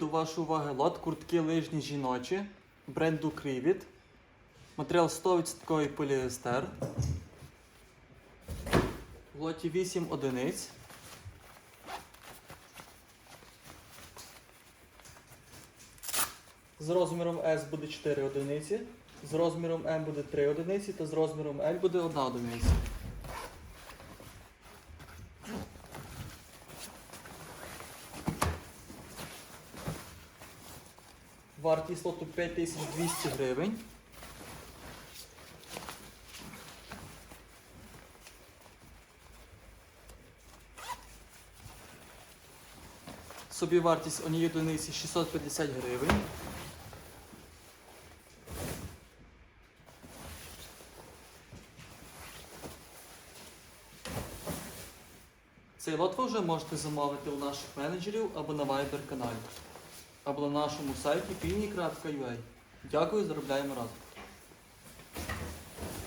До вашої уваги лот куртки лижні жіночі бренду Крівіт. Матеріал 100% поліестер. В лоті 8 одиниць. З розміром S буде 4 одиниці, з розміром M буде 3 одиниці та з розміром L буде 1 одиниця. Вартість лоту 5200 гривень. Собівартість однієї одиниці 650 гривень. Цей лот ви вже можете замовити у наших менеджерів або на Viber каналі, або на нашому сайті pilni.ua. Дякую, заробляємо разом.